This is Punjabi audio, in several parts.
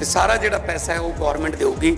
ਤੇ ਸਾਰਾ ਜਿਹੜਾ ਪੈਸਾ ਹੈ ਉਹ ਗਵਰਨਮੈਂਟ ਦੇਊਗੀ।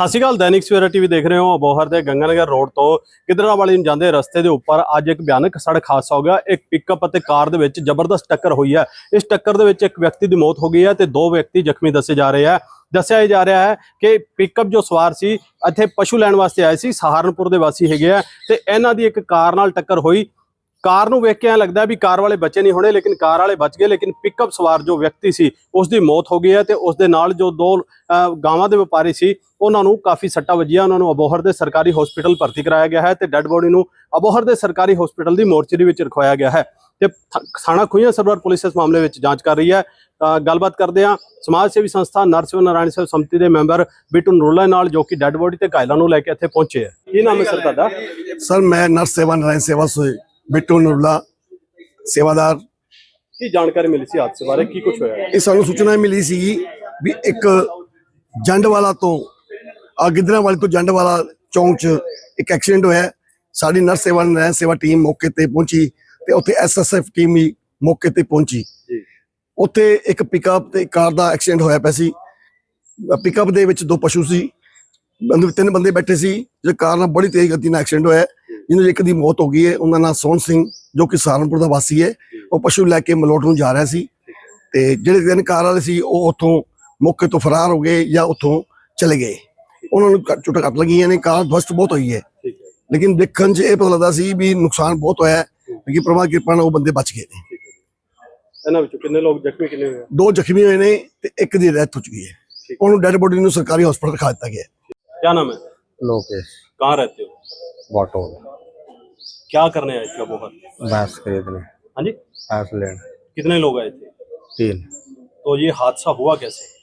ਸਤਿ ਸ਼੍ਰੀ ਅਕਾਲ, ਦੈਨਿਕ ਸਵੇਰਾ ਟੀਵੀ ਦੇਖ ਰਹੇ ਹੋ ਅਬੋਹਰ ਦੇ ਗੰਗਾਨਗਰ ਰੋਡ ਤੋਂ ਕਿਦਰਾ ਵਾਲੀ ਨੂੰ ਜਾਂਦੇ ਰਸਤੇ ਦੇ ਉੱਪਰ ਅੱਜ ਇੱਕ ਭਿਆਨਕ ਸੜਕ ਹਾਦਸਾ ਹੋ ਗਿਆ। ਇੱਕ ਪਿਕਅਪ ਅਤੇ ਕਾਰ ਦੇ ਵਿੱਚ ਜ਼ਬਰਦਸਤ ਟੱਕਰ ਹੋਈ ਹੈ। ਇਸ ਟੱਕਰ ਦੇ ਵਿੱਚ ਇੱਕ ਵਿਅਕਤੀ ਦੀ ਮੌਤ ਹੋ ਗਈ ਹੈ ਤੇ ਦੋ ਵਿਅਕਤੀ ਜ਼ਖਮੀ ਦੱਸੇ ਜਾ ਰਹੇ ਹੈ। ਦੱਸਿਆ ਜਾ ਰਿਹਾ ਹੈ ਕਿ ਪਿਕਅਪ ਜੋ ਸਵਾਰ ਸੀ, ਇੱਥੇ ਪਸ਼ੂ ਲੈਣ ਵਾਸਤੇ ਆਏ ਸੀ, ਸਹਾਰਨਪੁਰ ਦੇ ਵਾਸੀ ਹੈਗੇ ਆ ਤੇ ਇਹਨਾਂ ਦੀ ਇੱਕ ਕਾਰ ਨਾਲ ਟੱਕਰ ਹੋਈ। ਕਾਰ ਨੂੰ ਵੇਖ ਕੇ ਐ ਲੱਗਦਾ ਵੀ ਕਾਰ ਵਾਲੇ ਬਚੇ ਨਹੀਂ ਹੋਣੇ, ਲੇਕਿਨ ਕਾਰ ਵਾਲੇ ਬਚ ਗਏ, ਲੇਕਿਨ ਪਿਕਅਪ ਸਵਾਰ ਜੋ ਵਿਅਕਤੀ ਸੀ ਉਸ ਦੀ ਮੌਤ ਹੋ ਗਈ ਹੈ ਤੇ ਉਸ ਦੇ ਨਾਲ ਜੋ ਦੋ ਗਾਵਾਂ ਦੇ ਵਪਾਰੀ ਸੀ, ਉਹਨਾਂ ਨੂੰ ਕਾਫੀ ਸੱਟਾਂ ਵੱਜੀਆਂ, ਉਹਨਾਂ ਨੂੰ ਅਬੋਹਰ ਦੇ ਸਰਕਾਰੀ ਹਸਪੀਟਲ ਭਰਤੀ ਕਰਾਇਆ ਗਿਆ ਹੈ ਤੇ ਡੈੱਡ ਬੋਡੀ ਨੂੰ ਅਬੋਹਰ ਦੇ ਸਰਕਾਰੀ ਹਸਪੀਟਲ ਦੀ ਮੋਰਚਰੀ ਵਿੱਚ ਰਖਵਾਇਆ ਗਿਆ ਹੈ। ਤੇ ਥ- ਥਾਣਾ ਖੁਈਆਂ ਸਰਵਰ ਪੁਲਿਸ ਇਸ ਮਾਮਲੇ ਵਿੱਚ ਜਾਂਚ ਕਰ ਰਹੀ ਹੈ। ਗੱਲਬਾਤ ਕਰਦੇ ਹਾਂ, ਸਮਾਜ ਸੇਵੀ ਸੰਸਥਾ ਨਰਸਿਵ ਨਾਰਾਇਣ ਸੇਵਾ ਸੰਮਤੀ ਦੇ ਮੈਂਬਰ ਬਿਟੂ ਨਰੂਲਾ ਨਾਲ ਜੋ ਕਿ ਡੈੱਡ ਬੋਡੀ ਤੇ ਘਾਇਲਾਂ ਨੂੰ ਲੈ ਕੇ ਇੱਥੇ ਪਹੁੰਚੇ ਹੈ। ਕੀ ਨਾਮ ਹੈ ਸਰ ਤੁਹਾਡਾ? ਸਰ, ਮੈਂ ਨਰਸ ਨਾਰਾਇਣ ਸੇਵਾ ਸੇ ਬਿੱਟੂ ਨੁਰਲਾ ਸੇਵਾਦਾਰ। ਕੀ ਜਾਣਕਾਰੀ ਮਿਲੀ ਸੀ ਹਾਦਸੇ ਬਾਰੇ? ਕੀ ਕੁਝ ਹੋਇਆ? ਇਹ ਸਾਨੂੰ ਸੂਚਨਾ ਮਿਲੀ ਸੀ ਵੀ ਇੱਕ ਜੰਡਵਾਲਾ ਤੋਂ ਆ ਗਿੱਦਰਾਵਾਲੀ ਤੋਂ ਜੰਡਵਾਲਾ ਚੌਂਕ 'ਚ ਇੱਕ ਐਕਸੀਡੈਂਟ ਹੋਇਆ। ਸਾਡੀ ਨਰਸ ਸੇਵਾ ਨਾਰਾਇਣ ਸੇਵਾ ਟੀਮ ਮੌਕੇ ਤੇ ਪਹੁੰਚੀ ਤੇ ਉੱਥੇ ਐਸਐਸਐਫ ਟੀਮ ਵੀ ਮੌਕੇ ਤੇ ਪਹੁੰਚੀ। ਉੱਥੇ ਇੱਕ ਪਿਕਅਪ ਤੇ ਕਾਰ ਦਾ ਐਕਸੀਡੈਂਟ ਹੋਇਆ ਪਿਆ ਸੀ। ਪਿਕਅਪ ਦੇ ਵਿੱਚ ਦੋ ਪਸ਼ੂ ਸੀ। ਤਿੰਨ ਬੰਦੇ ਬੈਠੇ ਸੀ। ਜੇ ਕਾਰ ਨਾਲ ਬੜੀ ਤੇਜ਼ ਗਤੀ ਨਾਲ ਐਕਸੀਡੈਂਟ ਹੋਇਆ। ਜਿਹਨਾਂ ਇੱਕ ਦੀ ਮੌਤ ਹੋ ਗਈ ਹੈ ਉਹਨਾਂ ਨਾਲ ਸੋਹਣ ਸਿੰਘ ਜੋ ਕਿ ਸਹਾਰਨਪੁਰ ਦਾ ਵਾਸੀ ਹੈ। ਉਹ ਪਸ਼ੂ ਲੈ ਕੇ ਮਲੋਟ ਨੂੰ ਜਾ ਰਿਹਾ ਸੀ ਤੇ ਜਿਹੜੇ ਤਿੰਨ ਕਾਰ ਵਾਲੇ ਸੀ ਉਹ ਉੱਥੋਂ ਮੌਕੇ ਤੋਂ ਫਰਾਰ ਹੋ ਗਏ ਜਾਂ ਉੱਥੋਂ ਚਲੇ ਗਏ। ਉਹਨਾਂ ਨੂੰ ਚੁਟਕ ਕੱਟ ਲੱਗੀਆਂ ਨੇ ਕਾਰ ਧਵਸਤ ਬਹੁਤ ਹੋਈ ਹੈ। ਲੇਕਿਨ ਦੇਖਣ 'ਚ ਇਹ ਪਤਾ ਲੱਗਦਾ ਸੀ ਵੀ ਨੁਕਸਾਨ ਬਹੁਤ ਹੋਇਆ ਲੇਕਿਨ ਪ੍ਰਭਾ ਕਿਰਪਾ ਨਾਲ ਉਹ ਬੰਦੇ ਬਚ ਗਏ ਨੇ। ਇਹਨਾਂ ਵਿੱਚੋਂ ਕਿੰਨੇ ਲੋਕ ਜ਼ਖਮੀ ਕਿੰਨੇ ਹੋਏ ਦੋ ਜ਼ਖਮੀ ਹੋਏ ਨੇ ਤੇ ਇੱਕ ਦੀ ਡੈਥ ਹੋ ਚੁੱਕੀ ਹੈ। ਉਹਨੂੰ ਡੈਡ ਬੋਡੀ ਨੂੰ ਸਰਕਾਰੀ ਹਸਪਤਾਲ ਰਖਾ ਦਿੱਤਾ ਗਿਆ ਕੀ ਨਾਮ ਹੈ? ਲੋਕੇਸ਼। ਕਹਾਂ ਰਹਤੇ ਹੋ? ਬਾਟੋਲ क्या करने आए थे अबोहर भैंस खरीदने। हाँ जी। भैंस लेने। कितने लोग आए थे? तीन। तो ये हादसा हुआ कैसे?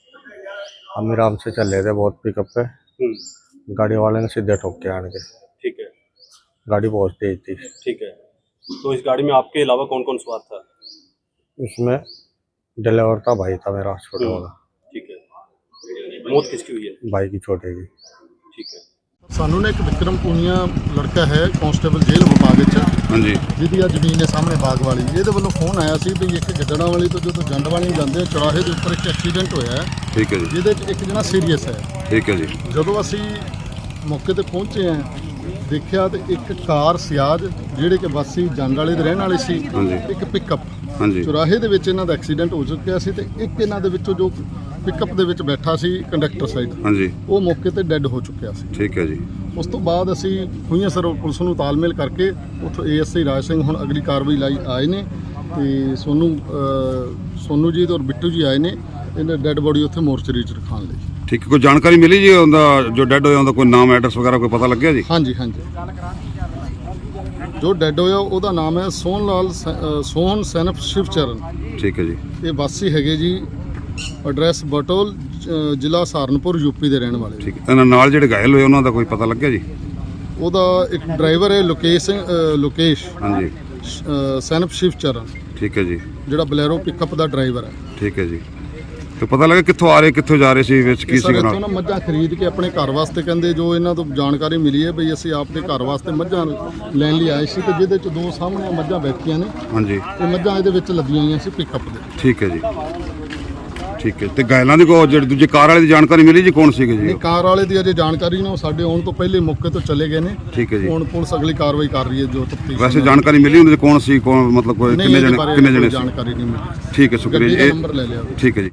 हम आराम से चल रहे थे बहुत पिकअप पे। हम्म। गाड़ी वाले ने सीधे ठोक के आने के। ठीक है। गाड़ी बहुत तेज थी। ठीक है। तो इस गाड़ी में आपके अलावा कौन कौन सवार था? इसमें ड्राइवर था भाई था मेरा छोटा वाला। ठीक है। मौत किसकी हुई है? भाई की छोटे की। ठीक है। ਸਾਨੂੰ ਨਾ ਇੱਕ ਵਿਕਰਮ ਪੂਨੀਆ ਲੜਕਾ ਹੈ ਕਾਂਸਟੇਬਲ ਜੇਲ੍ਹ ਵਿਭਾਗ ਵਿੱਚ। ਹਾਂਜੀ। ਜਿਹਦੀ ਆ ਜ਼ਮੀਨ ਹੈ ਸਾਹਮਣੇ ਬਾਗ ਵਾਲੀ ਇਹਦੇ ਵੱਲੋਂ ਫੋਨ ਆਇਆ ਸੀ ਵੀ ਇੱਕ ਗੱਡਣਾ ਵਾਲੀ ਤੋਂ ਜਦੋਂ ਜੰਡਵਾਲੀ ਨੂੰ ਜਾਂਦੇ ਆ ਚੌਰਾਹੇ ਦੇ ਉੱਪਰ ਇੱਕ ਐਕਸੀਡੈਂਟ ਹੋਇਆ ਹੈ। ਠੀਕ ਹੈ ਜੀ। ਜਿਹਦੇ 'ਚ ਇੱਕ ਜਣਾ ਸੀਰੀਅਸ ਹੈ। ਠੀਕ ਹੈ ਜੀ। ਜਦੋਂ ਅਸੀਂ ਮੌਕੇ ਤੇ ਪਹੁੰਚੇ ਆ ਦੇਖਿਆ ਤੇ ਇੱਕ ਕਾਰ ਸਿਆਜ ਜਿਹੜੇ ਕਿ ਵਾਸੀ ਜੰਡ ਵਾਲੇ ਦੇ ਰਹਿਣ ਵਾਲੇ ਸੀ। ਇੱਕ ਪਿਕਅਪ ਹਾਂਜੀ। ਚੌਰਾਹੇ ਦੇ ਵਿੱਚ ਇਹਨਾਂ ਦਾ ਐਕਸੀਡੈਂਟ ਹੋ ਚੁੱਕਿਆ ਸੀ ਤੇ ਇੱਕ ਇਹਨਾਂ ਦੇ ਵਿੱਚੋਂ ਜੋ ਪਿਕਅਪ ਦੇ ਵਿੱਚ ਬੈਠਾ ਸੀ ਕੰਡਕਟਰ ਸਾਈਡ ਹਾਂਜੀ। ਉਹ ਮੌਕੇ ਤੇ ਡੈੱਡ ਹੋ ਚੁੱਕਿਆ ਸੀ। ਠੀਕ ਹੈ ਜੀ। ਉਸ ਤੋਂ ਬਾਅਦ ਅਸੀਂ ਖੂਹੀਆਂ ਸਰ ਪੁਲਿਸ ਨੂੰ ਤਾਲਮੇਲ ਕਰਕੇ ਉੱਥੋਂ ਏਐਸਆਈ ਰਾਜ ਸਿੰਘ ਹੁਣ ਅਗਲੀ ਕਾਰਵਾਈ ਲਈ ਆਏ ਨੇ ਤੇ ਸੋਨੂੰ ਸੋਨੂੰ ਜੀ ਤੇ ਔਰ ਬਿੱਟੂ ਜੀ ਆਏ ਨੇ। ਇਹਨਾਂ ਡੈੱਡ ਬੋਡੀ ਉੱਥੇ ਮੋਰਚਰੀ 'ਚ ਰਖਾਉਣ ਲਈ। ਠੀਕ ਕੋਈ ਜਾਣਕਾਰੀ ਮਿਲੀ ਜੀ ਉਹਦਾ ਜੋ ਡੈੱਡ ਹੋਇਆ ਉਹਦਾ ਕੋਈ ਨਾਮ ਐਡਰੈਸ ਵਗੈਰਾ ਕੋਈ ਪਤਾ ਲੱਗਿਆ ਜੀ? ਹਾਂਜੀ ਹਾਂਜੀ। ਜੋ ਡੈੱਡ ਹੋਇਆ ਉਹਦਾ ਨਾਮ ਹੈ ਸੋਹਣ ਲਾਲ ਸ- ਸੋਹਣ ਸੈਨਫ ਸ਼ਿਵਚਰਨ। ਠੀਕ ਹੈ ਜੀ। ਇਹ ਵਾਸੀ ਹੈਗੇ ਜੀ ਐਡਰੈਸ ਬਟੋਲ ਅ, ਜ਼ਿਲ੍ਹਾ ਸਹਾਰਨਪੁਰ ਯੂਪੀ ਦੇ ਰਹਿਣ ਵਾਲੇ। ਠੀਕ ਹੈ ਇਹਨਾਂ ਨਾਲ ਜਿਹੜੇ ਘਾਇਲ ਹੋਏ ਉਹਨਾਂ ਦਾ ਕੋਈ ਪਤਾ ਲੱਗਿਆ ਜੀ? ਉਹਦਾ ਇੱਕ ਡਰਾਈਵਰ ਹੈ ਲੋਕੇਸ਼ ਸਿੰਘ ਅ, ਲੋਕੇਸ਼। ਹਾਂਜੀ। ਅ, ਸੈਨਪ ਸ਼ਿਵ ਚਰਨ ਠੀਕ ਹੈ ਜੀ। ਜਿਹੜਾ ਬਲੈਰੋ ਪਿਕਅਪ ਦਾ ਡਰਾਈਵਰ ਹੈ। ਠੀਕ ਹੈ ਜੀ। ਤੇ ਪਤਾ ਲੱਗਾ ਕਿੱਥੋਂ ਆ ਰਹੇ ਕਿੱਥੋਂ ਜਾ ਰਹੇ ਸੀ ਵਿੱਚ ਕੀ ਸਰ ਸੀਗਾ ਇੱਥੋਂ ਨਾਲ ਨਾ ਮੱਝਾਂ ਖਰੀਦ ਕੇ ਆਪਣੇ ਘਰ ਵਾਸਤੇ ਕਹਿੰਦੇ ਜੋ ਇਹਨਾਂ ਤੋਂ ਜਾਣਕਾਰੀ ਮਿਲੀ ਹੈ ਬਈ ਅਸੀਂ ਆਪਦੇ ਘਰ ਵਾਸਤੇ ਮੱਝਾਂ ਲੈਣ ਲਈ ਆਏ ਸੀ ਤੇ ਜਿਹਦੇ ਚ ਦੋ ਸਾਹਮਣੇ ਮੱਝਾਂ ਬੈਠੀਆਂ ਨੇ। ਹਾਂਜੀ। ਤੇ ਮੱਝਾਂ ਇਹਦੇ ਵਿੱਚ ਲੱਗੀਆਂ ਹੋਈਆਂ ਸੀ ਪਿਕਅਪ ਦੇ। ਠੀਕ ਹੈ ਜੀ। ਠੀਕ ਹੈ। ਤੇ ਘਾਇਲਾਂ ਦੀ ਕੋ ਜਿਹੜੇ ਦੂਜੇ ਕਾਰ ਵਾਲੇ ਦੀ ਜਾਣਕਾਰੀ ਮਿਲੀ ਜੀ ਕੌਣ ਸੀਗੇ ਜੀ? ਨਹੀਂ ਕਾਰ ਵਾਲੇ ਦੀ ਅਜੇ ਜਾਣਕਾਰੀ ਨਾ ਉਹ ਸਾਡੇ ਆਉਣ ਤੋਂ ਪਹਿਲੇ ਮੌਕੇ ਤੋਂ ਚਲੇ ਗਏ ਨੇ। ਠੀਕ ਹੈ ਜੀ। ਹੁਣ ਪੁਲਿਸ ਅਗਲੀ ਕਾਰਵਾਈ ਕਰ ਰਹੀ ਹੈ ਜੋ ਤਫਤੀਸ਼ ਵੈਸੇ ਜਾਣਕਾਰੀ ਮਿਲੀ ਹੁੰਦੀ ਕੌਣ ਸੀ ਕੌਣ ਮਤਲਬ ਕੋਈ ਕਿੰਨੇ ਜਣੇ ਕਿੰਨੇ ਜਣੇ ਸੀ? ਜਾਣਕਾਰੀ ਨਹੀਂ ਮਿਲੀ। ਠੀਕ ਹੈ ਗੱਡੀ ਦਾ ਸ਼ੁਕਰੀਆ ਜੀ ਨੰਬਰ ਲੈ ਲਿਆ। ਠੀਕ ਹੈ ਜੀ।